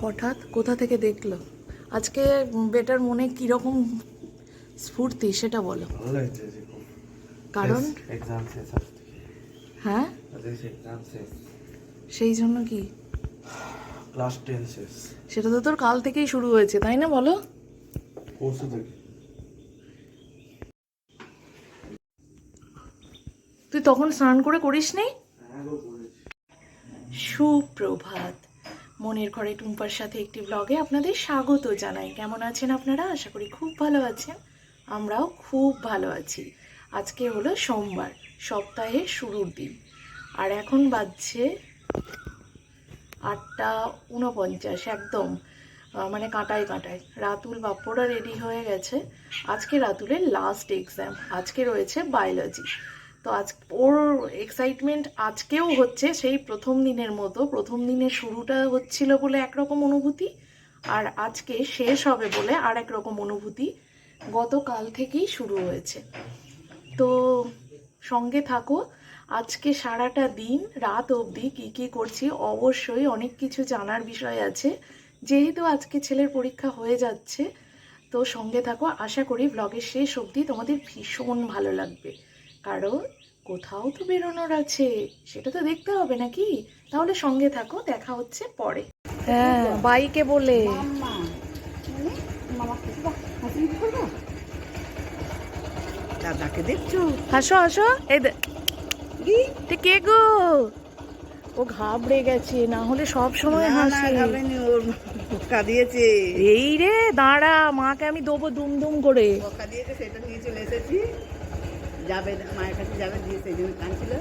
হঠাৎ কোথা থেকে দেখল? আজকে বেটার মনে কীরকম স্ফূর্তি সেটা বলো। কারণ? হ্যাঁ? সেই জন্য কি? ক্লাস টেন শেষ। সেটা তো তোর কাল থেকেই শুরু হয়েছে তাই না বলো? পরশু থেকে। তুই তখন স্নান করে করিস নি হ্যাঁ সুপ্রভাত। মনের ঘরে টুম্পার সাথে একটি ব্লগে আপনাদের স্বাগত জানাই। কেমন আছেন আপনারা? আশা করি খুব ভালো আছেন। আমরাও খুব ভালো আছি। আজকে হলো সোমবার, সপ্তাহের শুরুর দিন। আর এখন বাজছে আটটা উনপঞ্চাশ, একদম মানে কাঁটায় কাঁটায়। রাতুল বাপ্পরা রেডি হয়ে গেছে। আজকে রাতুলের লাস্ট এক্সাম আজকে রয়েছে বায়োলজি তো আজ ওর এক্সাইটমেন্ট আজকেও হচ্ছে সেই প্রথম দিনের মতো। প্রথম দিনের শুরুটা হচ্ছিল বলে একরকম অনুভূতি আর আজকে শেষ হবে বলে আর এক রকম অনুভূতি গতকাল থেকেই শুরু হয়েছে। তো সঙ্গে থাকো, আজকে সারাটা দিন, রাত অবধি কী কী করছি অবশ্যই অনেক কিছু জানার বিষয় আছে। যেহেতু আজকে ছেলের পরীক্ষা হয়ে যাচ্ছে, তো সঙ্গে থাকো, আশা করি ব্লগের শেষ অবধি তোমাদের ভীষণ ভালো লাগবে। কারণ কোথাও তো বেরোনোর আছে সেটা তো দেখতে হবে নাকি? তাহলে সঙ্গে থাকো দেখা হচ্ছে পরে। হ্যাঁ। বাইকে বলে। দাদাকে দেখছ? হাসো হাসো। এই দে। কে? গো? ও ঘাবড়ে গেছে না হলে সব সময় হাসে। বকা দিয়েছে। এই রে দাঁড়া মাকে আমি দেবো দুম দুম করে। বকা দিয়েছে সেটা নিয়ে চলে এসেছি। যাবে মায়ের কাছে যাবে দিয়ে সেই জন্য কাঁদছিল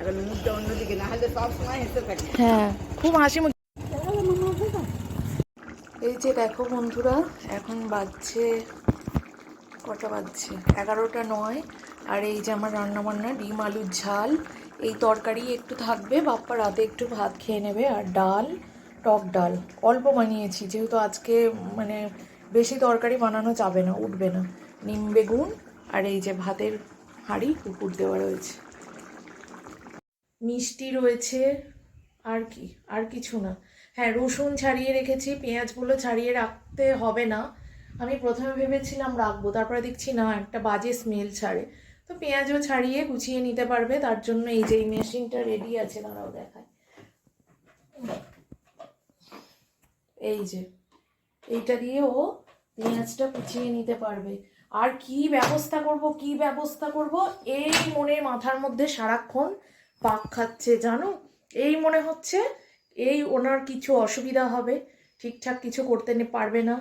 এখন মুখটা অন্যদিকে না হলে সব সময় হেসে থাকে। হ্যাঁ খুব হাসি মুখ এই যে দেখো বন্ধুরা এখন বাজছে কটা বাজছে? এগারোটা নয়। আর এই যে আমার রান্না বান্না ডিম আলুর ঝাল। এই তরকারি একটু থাকবে বাপ্পা রাতে একটু ভাত খেয়ে নেবে। আর ডাল টক ডাল। অল্প বানিয়েছি যেহেতু আজকে মানে বেশি তরকারি বানানো যাবে না উঠবে না। নিম বেগুন আর এই যে ভাতের হাঁড়ি কুকুর দেওয়া রয়েছে। মিষ্টি রয়েছে, আর কি, আর কিছু না। হ্যাঁ রসুন ছাড়িয়ে রেখেছি, পেঁয়াজগুলো ছাড়িয়ে রাখতে হবে না। আমি প্রথমে ভেবেছিলাম রাখব, তারপরে দেখছি না, একটা বাজে স্মেল ছাড়ে। তো পেঁয়াজও ছাড়িয়ে গুছিয়ে নিতে পারবে, তার জন্য এই যে এই মেশিনটা রেডি আছে তারাও দেখায় এই যে, এইটা দিয়ে ও পেঁয়াজটা কুচিয়ে নিতে পারবে। আর কি ব্যবস্থা করব, কি ব্যবস্থা করব? এই মনে মাথার মধ্যে সারাক্ষণ পাক খাচ্ছে, জানো? এই মনে হচ্ছে এই ওনার কিছু অসুবিধা হবে, ঠিকঠাক কিছু করতে পারবে না।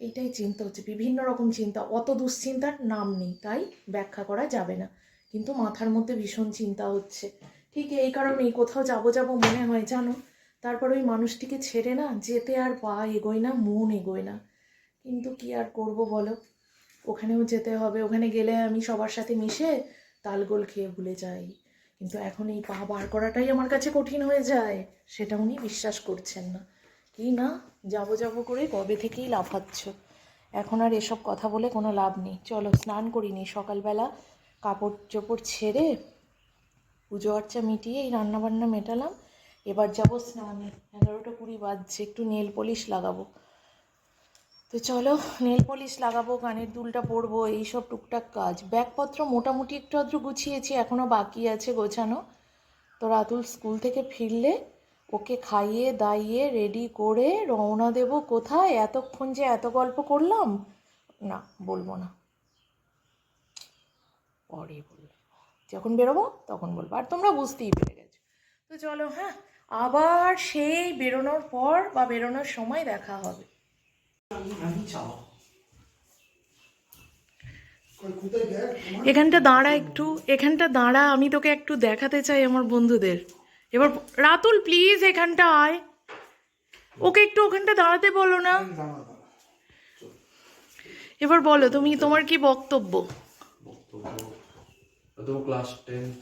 এটাই চিন্তা হচ্ছে, বিভিন্ন রকম চিন্তা। অত দুশ্চিন্তার নাম নেই, তাই ব্যাখ্যা করা যাবে না। কিন্তু মাথার মধ্যে ভীষণ চিন্তা হচ্ছে। ঠিক এই কারণেই কোথাও যাব যাব মনে হয়, জানো? তারপর ওই মানুষটিকে ছেড়ে না যেতে আর পা এগোয় না, মন এগোয় না। কিন্তু কি আর করব বলো? ওখানেও যেতে হবে। ওখানে গেলে আমি সবার সাথে মিশে তালগোল খেয়ে ভুলে যাই। কিন্তু এখন এই পা বার করাটাই আমার কাছে কঠিন হয়ে যায়, সেটা উনি বিশ্বাস করছেন না। কি না, যাব যাব করে কবে থেকেই লাফাচ্ছ? এখন আর এসব কথা বলে কোনো লাভ নেই। চলো, স্নান করিনি সকালবেলা কাপড় চোপড় ছেড়ে পুজো আর্চা মিটিয়ে এই রান্নাবান্না মেটালাম। এবার যাব স্নানে। এগারোটা কুড়ি বাজছে। একটু নেল পলিশ লাগাবো। তো চলো নেল পলিশ লাগাবো, কানের দুলটা পরবো, এইসব টুকটাক কাজ। ব্যাগপত্র মোটামুটি একটু আধটু গুছিয়েছি এখনও বাকি আছে গোছানো। তো রাতুল স্কুল থেকে ফিরলে ওকে খাইয়ে, দাইয়ে রেডি করে রওনা দেব কোথায়? এতক্ষণ যে এত গল্প করলাম? না, বলব না। পরে বলব। যখন বেরোবো, তখন বলব। আর তোমরা বুঝতেই পেরে গেছো। তো চলো হ্যাঁ আবার সেই বেরোনোর পর বা বেরোনোর সময় দেখা হবে। এখানটা দাঁড়া একটু, এখানটা দাঁড়া, আমি তোকে একটু দেখাতে চাই আমার বন্ধুদের। এবার রাতুল প্লিজ এখানটা আয়। ওকে একটু ওখানটা দাঁড়াতে বলো না। এবার বলো, তুমি, তোমার কি বক্তব্য? ক্লাস টেন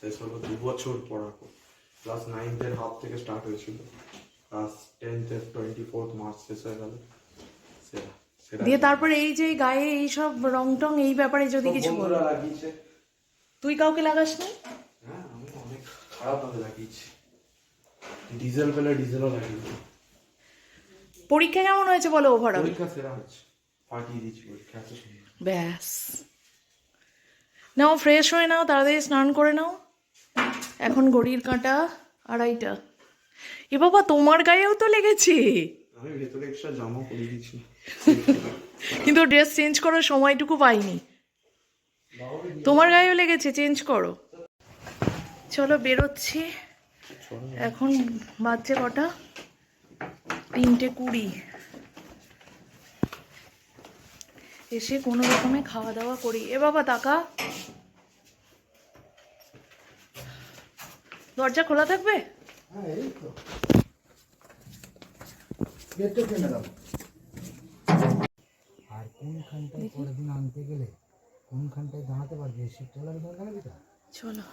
শেষ হলো দু বছর পর। ক্লাস নাইনথের হাফ থেকে স্টার্ট হয়েছিল। ক্লাস টেন্থের টোয়েন্টি ফোর্থ মার্চ শেষ হয়ে গেল। দিয়ে তারপরে এই যে গায়ে এই সব রং টং এই ব্যাপারে যদি কিছু বলো। তুই কাউকে লাগাস না হ্যাঁ অনেক খারাপ ভাবে লাগিয়েছি। ডিজেল পেলে ডিজেলও লাগিয়েছি পরীক্ষা কেমন হয়েছে বলো ওভারঅল পরীক্ষা সেরা ফাটিয়ে দিচ্ছি পরীক্ষা এত ব্যাস। নাও ফ্রেশ হয়ে নাও তাড়াতাড়ি স্নান করে নাও। এখন ঘড়ির কাঁটা আড়াইটা। এ বাবা তোমার গায়েও তো লেগেছে। আমি ভেতরে এক্সট্রা জামা পরে দিয়েছি। কিন্তু ড্রেস চেঞ্জ করার সময়টুকু পাইনি। তোমার গায়েও লেগেছে, চেঞ্জ করো। চলো বেরোচ্ছি। এখন বাজছে কটা? তিনটে কুড়ি। এসে কোনো রকমে খাওয়া দাওয়া করি। এ বাবা তাকা দরজা খোলা থাকবে? আর কোনখানটায় পরের আনতে গেলে কোনখানটায় দাঁড়াতে পারবে? সে লাগবে দরকার তো? চলো।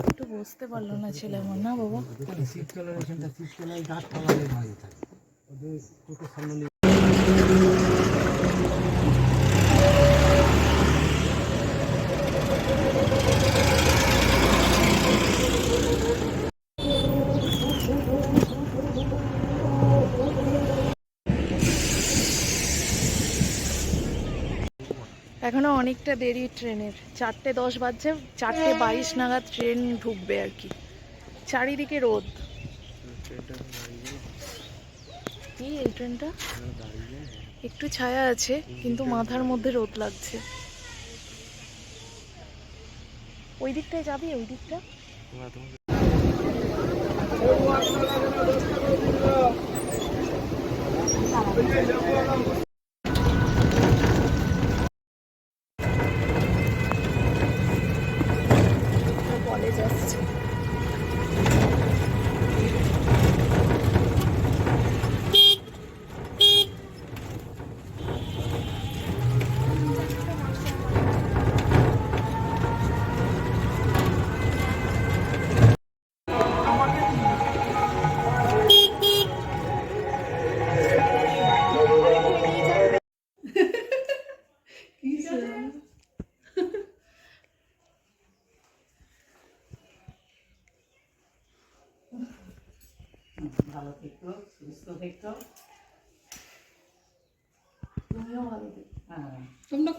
একটু বসতে পারল না ছেলে আমার। না বাবা। ওদের সিট কালার এখানটা সিট কালার পালা মাঝে থাকে। ওদের চোখের সামনে নিয়ে এখনও অনেকটা দেরি ট্রেনের। চারটে দশ বাজছে, চারটে বাইশ নাগাদ ট্রেন ঢুকবে আর কি। চারিদিকে রোদ। কি এই ট্রেনটা? একটু ছায়া আছে, কিন্তু মাথার মধ্যে রোদ লাগছে। ওই দিকটায় যাবি, ওই দিকটা?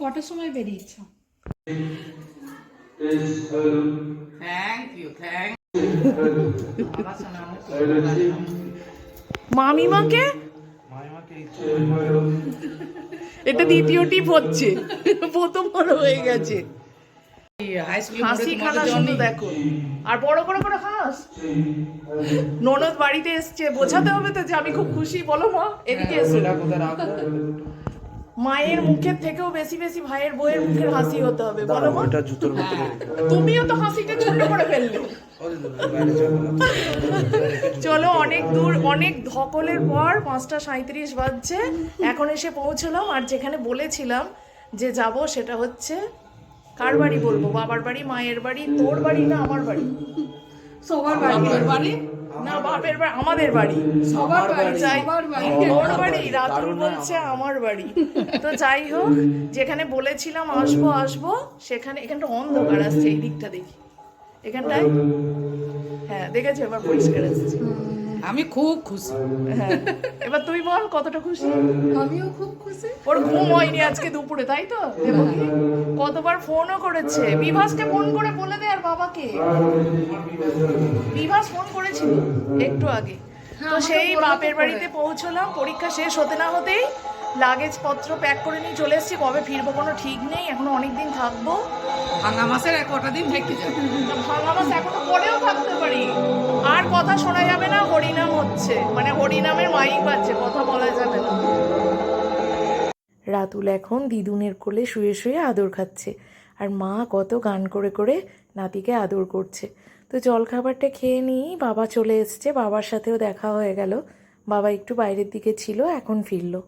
কটার সময় বেরিয়েছ? মামিমাকে? এটা দ্বিতীয় টিপ হচ্ছে। প্রথম বড় হয়ে গেছে। হাসি খানা শুধু দেখো। আর বড় বড় করে হাস। ননদ বাড়িতে এসছে। বোঝাতে হবে তো যে আমি খুব খুশি। বলো মা এদিকে এসো। মায়ের মুখের থেকেও বেশি বেশি ভাইয়ের বইয়ের মুখের হাসি হতে হবে বলো মা। এটা জুতোর ভিতরে তুমিও তো হাসিটা ছোট করে ফেললে। চলো অনেক দূর অনেক ধকলের পর পাঁচটা সাঁত্রিশ বাজছে। এখন এসে পৌঁছলাম আর যেখানে বলেছিলাম যে যাব সেটা হচ্ছে কার বাড়ি বলব? বাবার বাড়ি মায়ের বাড়ি তোর বাড়ি না আমার বাড়ি? সবার বাড়ি বাড়ি? না বাপের বাড়ি আমাদের বাড়ি। সবার বাড়ি চাই ওর বাড়ি রাতুল বলছে আমার বাড়ি। তো যাই হোক যেখানে বলেছিলাম আসব আসব সেখানে এখানটা অন্ধকার আসছে এই দিকটা দেখি। এখানটায়? হ্যাঁ দেখেছ? এবার পরিষ্কার আসছে। আমি খুব খুশি। হ্যাঁ। এবার তুই বল কতটা খুশি? আমিও খুব খুশি। ওর ঘুম হয়নি আজকে দুপুরে তাই তো? কতবার ফোনও করেছে। বিভাসকে ফোন করে বলে দে আর বাবাকে। বিভাস ফোন করেছিল একটু আগে। তো সেই বাপের বাড়িতে পৌঁছলাম পরীক্ষা শেষ হতে না হতেই লাগেজ পত্র প্যাক করে নিয়ে চলে এসেছি। কবে ফিরবো কোনো ঠিক নেই এখনও অনেক দিন থাকব। ভাঙা মাসের এক কটা দিন থেকে যাবে। ভাঙা মাছ এখনও পরেও থাকতে পারি। আর কথা শোনা যাবে না, হরিনাম হচ্ছে। মানে হরিনামের মাইক বাজছে, কথা বলা যাবে না। রাতুল এখন দিদুনের কোলে শুয়ে শুয়ে আদর খাচ্ছে। আর মা কত গান করে করে নাতিকে আদর করছে। তো জলখাবারটা খেয়ে নিই বাবা চলে এসছে, বাবার সাথেও দেখা হয়ে গেল। বাবা একটু বাইরের দিকে ছিল, এখন ফিরল।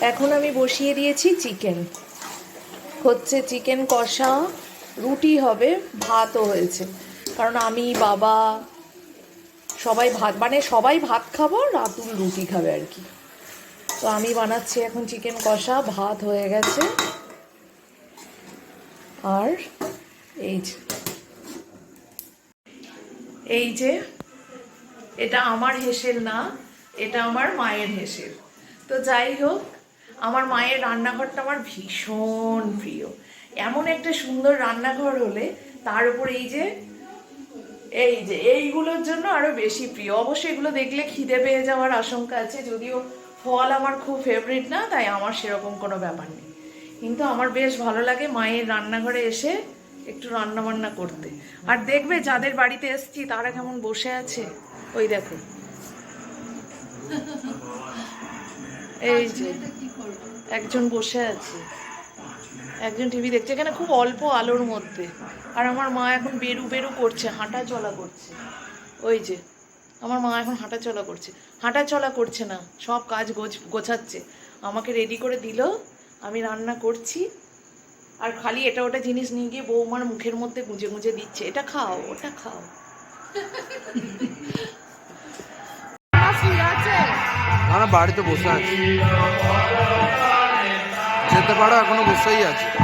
এখন আমি বসিয়ে দিয়েছি চিকেন। হচ্ছে চিকেন কষা রুটি হবে, ভাতও হয়েছে। কারণ আমি, বাবা, সবাই ভাত মানে সবাই ভাত খাব, রাতুল রুটি খাবে আর কি। তো আমি বানাচ্ছি এখন চিকেন কষা, ভাত হয়ে গেছে। আর এই যে এই যে, এটা আমার হেসেল না, এটা আমার মায়ের হেসেল। তো যাই হোক আমার মায়ের রান্নাঘরটা আমার ভীষণ প্রিয়। এমন একটা সুন্দর রান্নাঘর হলে তার উপর এই যে এই যে, এইগুলোর জন্য আরও বেশি প্রিয়। অবশ্যই এগুলো দেখলে খিদে পেয়ে যাওয়ার আশঙ্কা আছে, যদিও ফল আমার খুব ফেভারিট না, তাই আমার সেরকম কোনো ব্যাপার নেই। কিন্তু আমার বেশ ভালো লাগে মায়ের রান্নাঘরে এসে একটু রান্না বান্না করতে। আর দেখবে যাদের বাড়িতে এসছি, তারা কেমন বসে আছে? ওই দেখো। এই যে একজন বসে আছে। একজন টিভি দেখছে এখানে খুব অল্প আলোর মধ্যে। আর আমার মা এখন বেরু বেরু করছে হাঁটা চলা করছে। ওই যে আমার মা এখন হাঁটা চলা করছে। হাঁটা চলা করছে না সব কাজ গোছ গোছাচ্ছে। আমাকে রেডি করে দিল আমি রান্না করছি। আর খালি এটা ওটা জিনিস নিয়ে গিয়ে বৌমার মুখের মধ্যে গুঁজে গুঁজে দিচ্ছে। এটা খাও ওটা খাও। না বাড়িতে বসে আছি। যেতে পারো এখনও বসেই আছে।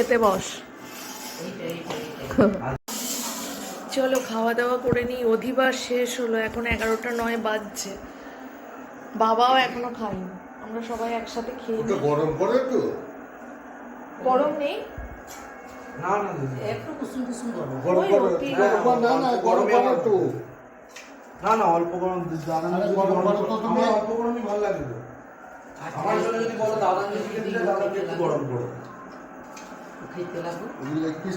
খেতে বস। চলো খাওয়া দাওয়া করে নিই। অধিবার শেষ হলো এখন এগারোটা নয় বাজছে। বাবাও এখনও খায়নি। আমরা সবাই একসাথে খেয়ে নিই। গরম করে তো গরম নেই? না না একটু কুসুম কুসুম করো গরম ওই করে রুটি। গরম না না গরম গরমই করে না না অল্প গরম দাদা যদি গরম গরম তো তুমি। অল্প গরমই ভালো লাগে আমার জন্য যদি বলো দাদা যদি একটু গরম করো। খেতে লাগবে লেগ পিস